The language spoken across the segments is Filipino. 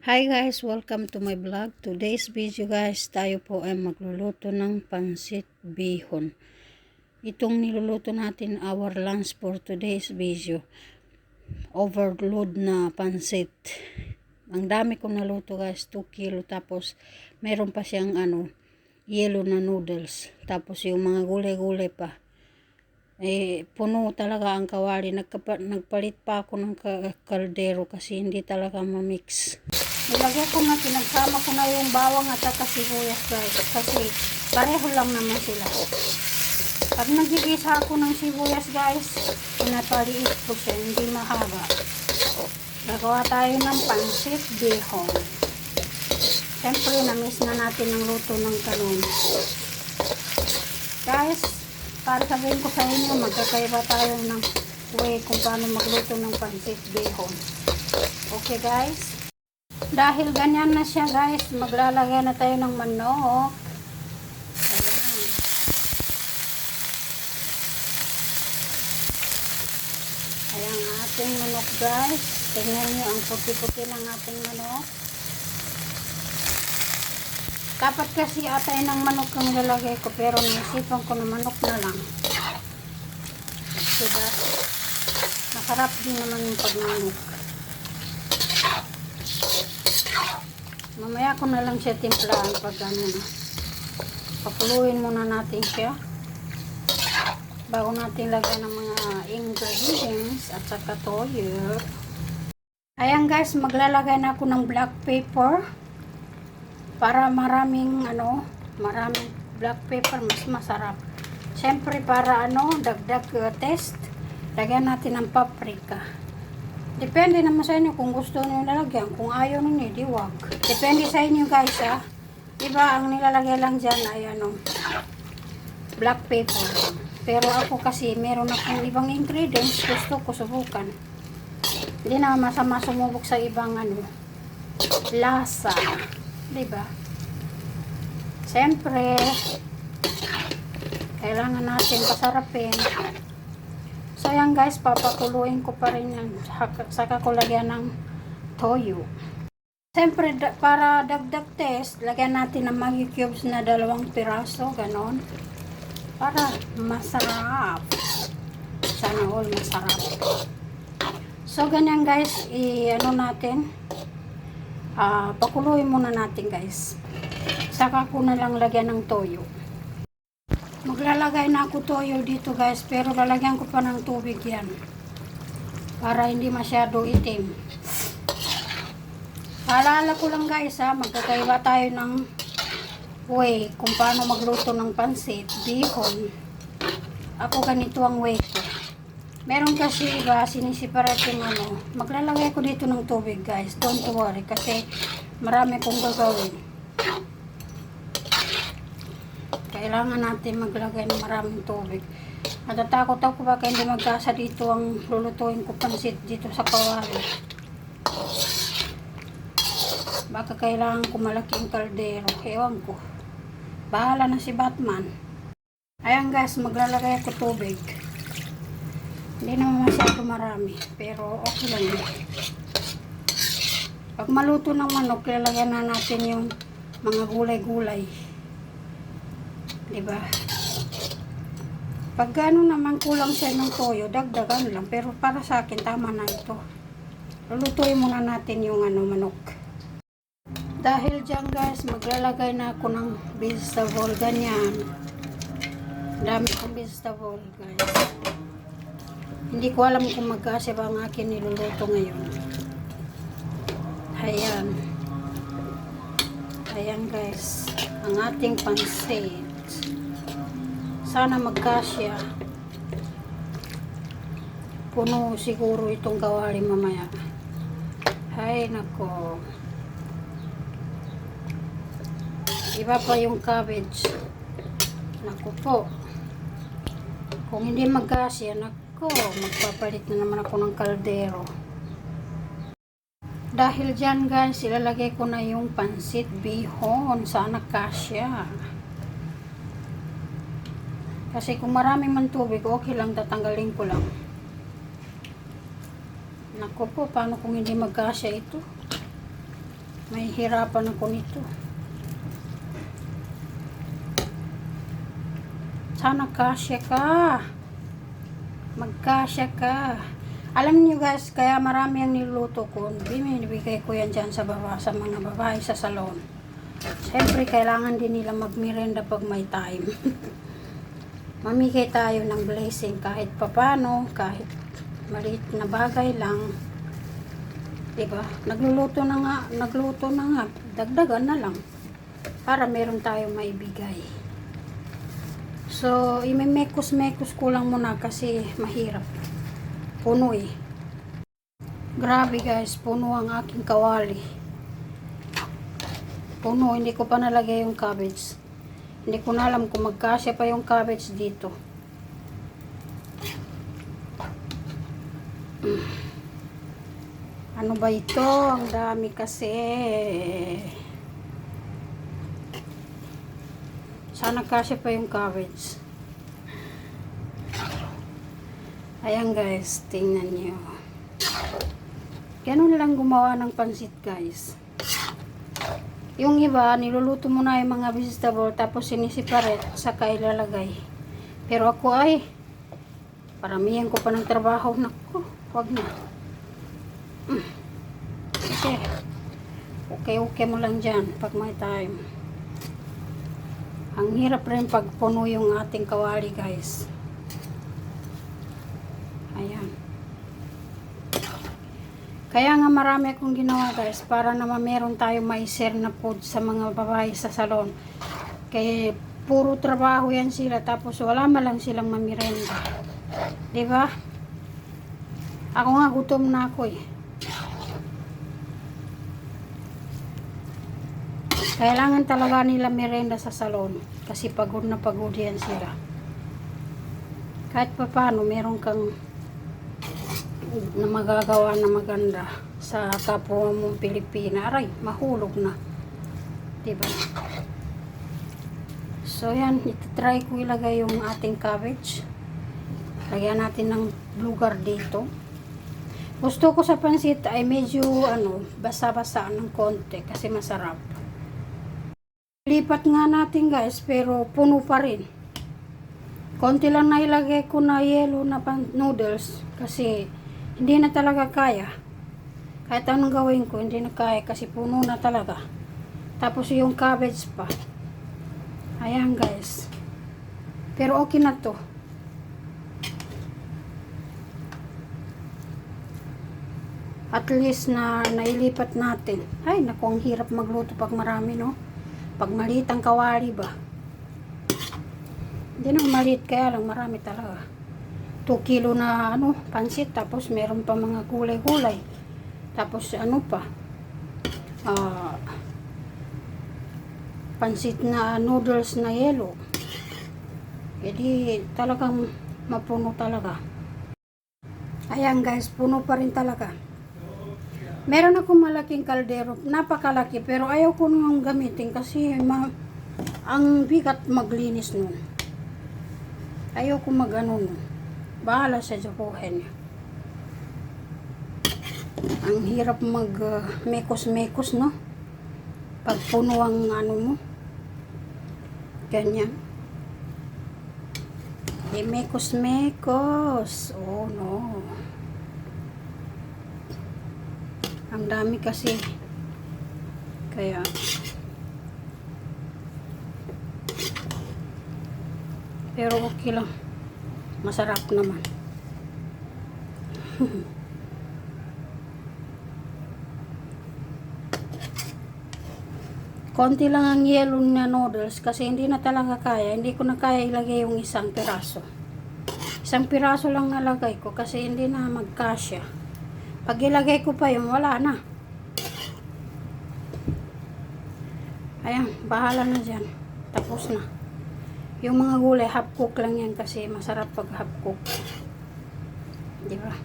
Hi guys, welcome to my vlog. Today's video guys, tayo po ay magluluto ng pansit bihon. Itong niluluto natin our lunch for today's video. Overload na pansit. Ang dami kong naluto guys, 2 kilo. Tapos meron pa siyang ano, yellow na noodles. Tapos yung mga gulay-gulay pa. Eh, puno talaga ang kawali. Nagkapa, nagpalit pa ako ng ka- kaldero kasi hindi talaga mamix. Nilagay ko na, pinagsama ko na yung bawang at saka sibuyas guys. Kasi pareho lang naman sila. Pag nagigisa ako ng sibuyas guys, pinapaliit ko siya, hindi mahaba. Gagawa tayo ng pansit bihon. Siyempre, na-miss na natin ang luto ng kanon. Guys, para sabihin ko sa inyo, magkakaiba tayo ng way kung paano magluto ng pansit bihon. Okay guys? Dahil ganyan na siya guys, maglalagay na tayo ng manok. Ayan. Ayan ang ating manok guys. Tingnan niyo ang puti-puti ng ating manok. Dapat kasi atay ng manok ang nilalagay ko pero naisipan ko na manok na lang. Diba? Masarap din naman yung pagmanok. Mamaya ko na lang siya timplahan pag ano na. Pakuluin muna natin siya. Bago natin lagyan ng mga ingredients at saka toyo. Ayan guys, maglalagay na ako ng black pepper. Para maraming ano, maraming black pepper mas masarap. Siyempre para ano, dagdag uh, test, lagyan natin ng paprika. Depende naman sa inyo kung gusto niyo lalagyan. Kung ayaw niyo, di wag. Depende sa inyo guys ha. Diba, ang nilalagay lang dyan ay ano, black pepper. Pero ako kasi, meron akong ibang ingredients. Gusto ko subukan. Hindi na masama sumubok sa ibang ano, lasa. Diba? Siyempre, kailangan natin pasarapin. So yan guys, papakuluin ko pa rin yan. Saka- ko lagyan ng toyo. Siyempre, da- para dagdag test, lagyan natin ng Maggi cubes na dalawang piraso, ganon. Para masarap. Sana all masarap. So, ganyan guys, i-ano natin. Ah, pakuluin muna natin guys. Saka ko na lang lagyan ng toyo. Maglalagay na ako toyo dito guys, pero lalagyan ko pa ng tubig yan. Para hindi masyado itim. Paalala ko lang guys ha, magkakaiba tayo ng way kung paano magluto ng pansit, bihon. Ako ganito ang way ko. Meron kasi iba, sinisiparate yung ano. Maglalagay ko dito ng tubig guys, don't worry kasi marami kong gagawin. Kailangan natin maglagay ng maraming tubig. Natatakot ako baka hindi magkasa dito ang lulutuin ko pansit dito sa kawali. Baka kailangan ko malaking kaldero. Ewan ko. Bahala na si Batman. Ayan guys, maglalagay ako tubig. Hindi naman masyado marami. Pero okay lang yun. Pag maluto ng manok, lalagyan na natin yung mga gulay-gulay. Diba? Pag gano'n naman kulang siya ng toyo, dagdagan lang. Pero para sa akin, tama na ito. Lulutuin muna natin yung ano, manok. Dahil dyan guys, maglalagay na ako ng vegetable, ganyan. Dami kong vegetable guys. Hindi ko alam kung magkasya ba ang akin niluluto ngayon. Ayan. Ayan guys, ang ating pansit. Sana magkasya. Puno siguro itong kawali mamaya. Hay nako. Iba pa yung cabbage. Naku po. Kung hindi magkasya, nako, magpapalit na naman ako ng kaldero. Dahil dyan guys, ilalagay ko na yung pansit bihon. Sana kasya. Kasi kung marami man tubig, okay lang, tatanggalin ko lang. Naku po, paano kung hindi magkasya ito? May hirapan ako nito. Sana kasya ka. Magkasya ka. Alam niyo guys, kaya marami ang niluto ko. Binibigay ko yan dyan sa baba, sa mga babae sa salon. Siyempre, kailangan din nila magmirenda pag may time. Mamigay tayo ng blessing kahit papano, kahit maliit na bagay lang. 'Di ba? Nagluluto na nga, nagluto na nga, dagdagan na lang para meron tayong maibigay. So, imemekos-mekos ko lang muna kasi mahirap. Puno eh. Grabe guys, puno ang aking kawali. Puno, hindi ko pa nalagay yung cabbage. nikunalam ku makaxe pa yon kabeji ditu. Anu ba itong dami kasi eh. sana kasya pa yung cabbage ayan guys tingnan nyo ganun lang gumawa ng pansit guys. Yung iba, niluluto mo na yung mga vegetable tapos sinisiparate saka ilalagay. Pero ako ay paramihan ko pa ng trabaho. Naku, wag na. Mm. Kasi, okay-okay mo lang dyan pag may time. Ang hirap rin pag puno yung ating kawali guys. Ayan. Kaya nga marami akong ginawa guys para naman meron tayong may share na food sa mga babae sa salon. Kaya puro trabaho yan sila tapos wala man lang silang mamirenda. ba? Ako nga gutom na ako eh. Kailangan talaga nila merenda sa salon kasi pagod na pagod yan sila. Kahit pa paano meron kang na magagawa na maganda sa kapwa mong Pilipina. Aray, mahulog na. Diba? So, yan. Ito-try ko ilagay yung ating cabbage. Lagyan natin ng lugar dito. Gusto ko sa pansit ay medyo ano, basa-basa ng konti kasi masarap. Lipat nga natin guys, pero puno pa rin. Konti lang na ilagay ko na yellow na pan noodles kasi hindi na talaga kaya. Kahit anong gawin ko, hindi na kaya kasi puno na talaga. Tapos yung cabbage pa. Ayan guys. Pero okay na to. At least na nailipat natin. Ay, naku, ang hirap magluto pag marami, no? Pag maliit ang kawali ba? Hindi naman maliit, kaya lang marami talaga. 2 kilo na ano, pansit tapos meron pa mga gulay-gulay. Tapos ano pa? Ah pansit na noodles na yellow. Jadi talagang mapuno talaga. Ayan guys, puno pa rin talaga. Meron akong malaking kaldero, napakalaki pero ayaw ko nang gamitin kasi ma ang bigat maglinis nun. Ayaw ko magano nun. Bahala sa Japuhin. Ang hirap mag uh, mekos-mekos, no? Pag puno ang ano mo. Ganyan. Eh, mekos-mekos. Oh, no. Ang dami kasi. Kaya, pero okay lang. Masarap naman. Konti lang ang yellow na noodles kasi hindi na talaga kaya. Hindi ko na kaya ilagay yung isang piraso. Isang piraso lang nalagay ko kasi hindi na magkasya. Pag ilagay ko pa yung wala na. Ayan, bahala na dyan. Tapos na. Yung mga gulay, half cook lang yan kasi masarap pag half cook. Di ba?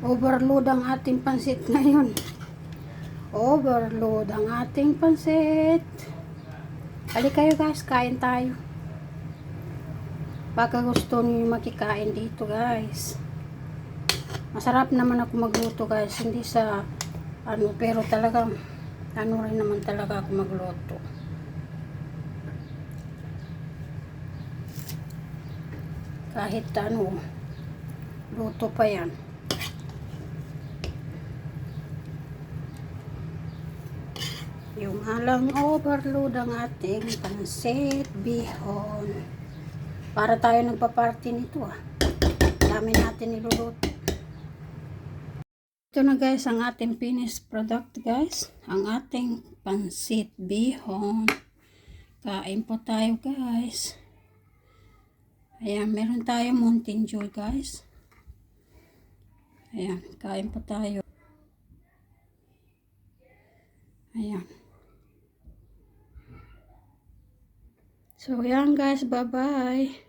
Overload ang ating pansit ngayon. Overload ang ating pansit. Hali kayo guys, kain tayo. Baka gusto niyo makikain dito guys. Masarap naman ako magluto guys. Hindi sa ano, pero talagang Ano rin naman talaga ako magluto. Kahit ano, luto pa yan. Yung alang overload ang ating pansit bihon. Para tayo nagpa-party nito ah. Dami natin niluluto. Ito na guys ang ating finished product guys. Ang ating pansit bihon. Kain po tayo guys. Ayan, meron tayo Mountain Dew guys. Ayan, kain po tayo. Ayan. So, yan guys. Bye-bye.